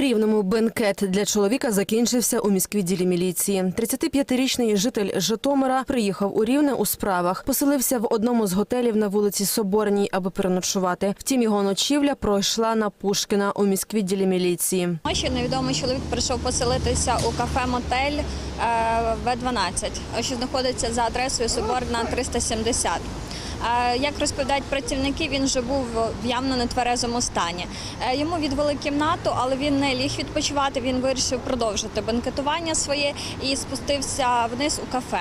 Рівному бенкет для чоловіка закінчився у міськвідділі міліції. 35-річний житель Житомира приїхав у Рівне у справах. Поселився в одному з готелів на вулиці Соборній, аби переночувати. Втім, його ночівля пройшла на Пушкіна у міськвідділі міліції. Ночі невідомий чоловік прийшов поселитися у кафе Мотель е, В12, що знаходиться за адресою Соборна 370. Як розповідають працівники, він вже був в явно нетверезому стані. Е, Йому відвели кімнату, але він не ліг відпочивати. Він вирішив продовжити бенкетування своє і спустився вниз у кафе.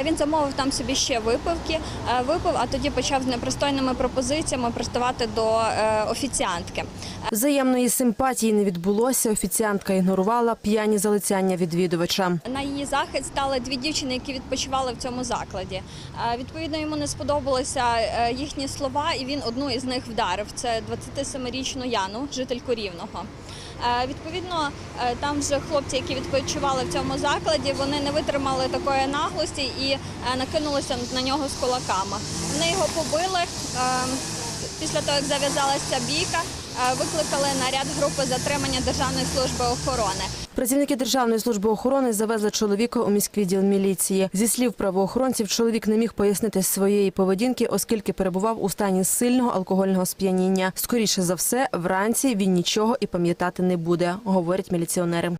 Е, Він замовив там собі ще випивки, е, випив, а тоді почав з непристойними пропозиціями приставати до офіціантки. Взаємної симпатії не відбулося. Офіціантка ігнорувала п'яні залицяння відвідувача. На її захист стали дві дівчини, які відпочивали в цьому закладі. Відповідно, йому не сподобалися е, їхні слова, і він одну із них вдарив. Це 27-річну Яну, жительку Рівного. Е, Відповідно, е, там вже хлопці, які відпочивали в цьому закладі, вони не витримали такої наглості і накинулися на нього з кулаками. Вони його побили. Е, Після того, як зав'язалася бійка, викликали наряд групи затримання Державної служби охорони. Працівники Державної служби охорони завезли чоловіка у міськвідділ міліції. Зі слів правоохоронців, чоловік не міг пояснити своєї поведінки, оскільки перебував у стані сильного алкогольного сп'яніння. Скоріше за все, вранці він нічого і пам'ятати не буде, говорять міліціонери.